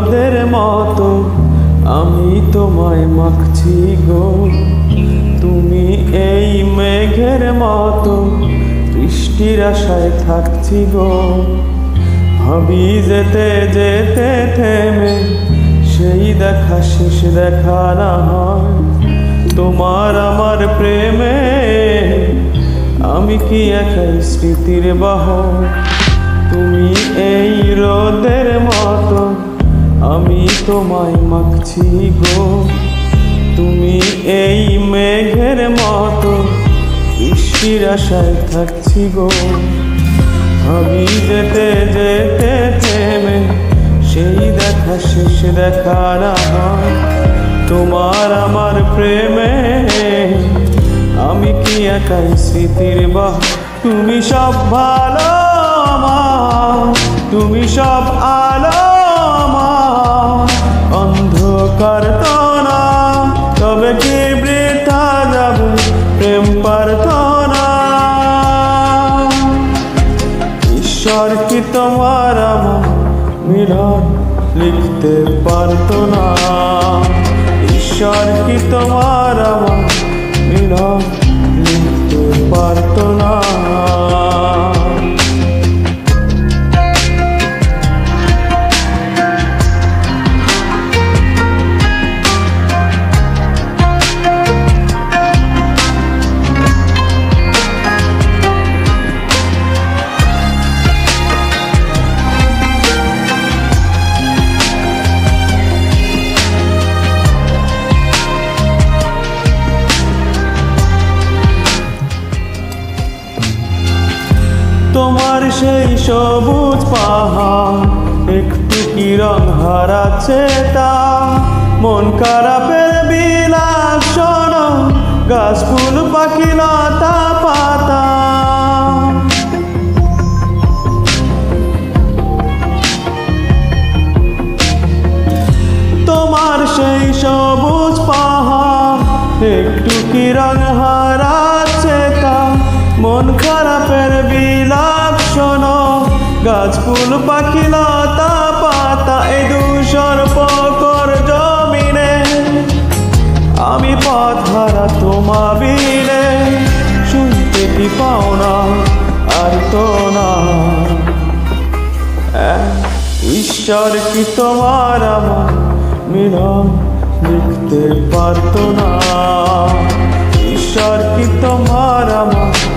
রোদের মতো আমি তোমায় মাখছি গো। তুমি এই মেঘের মতো বৃষ্টির আশায় থাকছি গো। ভাবি যেতে যেতে থেমে, সেই দেখা শেষ দেখা না হয়। তোমার আমার প্রেমে আমি কি একাই স্মৃতির বাহ তুমি এই রোদের মতো আমি তোমায় মাখছি গো। তুমি এই মেঘের মতো বৃষ্টির আশায় থাকছি গো। আমি যেতে যেতে থেমে সেই দেখা শেষ দেখা না তোমার আমার প্রেমে আমি কি একাই স্মৃতির বাহ তুমি সব ভালো আমার, তুমি সব আলো ঈশ্বর কি তোমার আমার মিলন লিখতে পারতো তোমার সেই সবুজ পাহাড়, একটু কি রং হারাচ্ছে তা? মন খারাপের বিলাস শোনো গাছ ফুল পাখি, লতা, পাতা। তোমার সেই সবুজ পাহাড়, একটু কি রং গাছ ফুল পাখি লতা পাতা এই দূষর পকর জমিনে। আমি পথ হারা তোমা বিনে শুনতে কি পাও না, আর তো না। ঈশ্বর কি তোমার আমার মিলন লিখতে পারতো না? ঈশ্বর কি তোমার আমার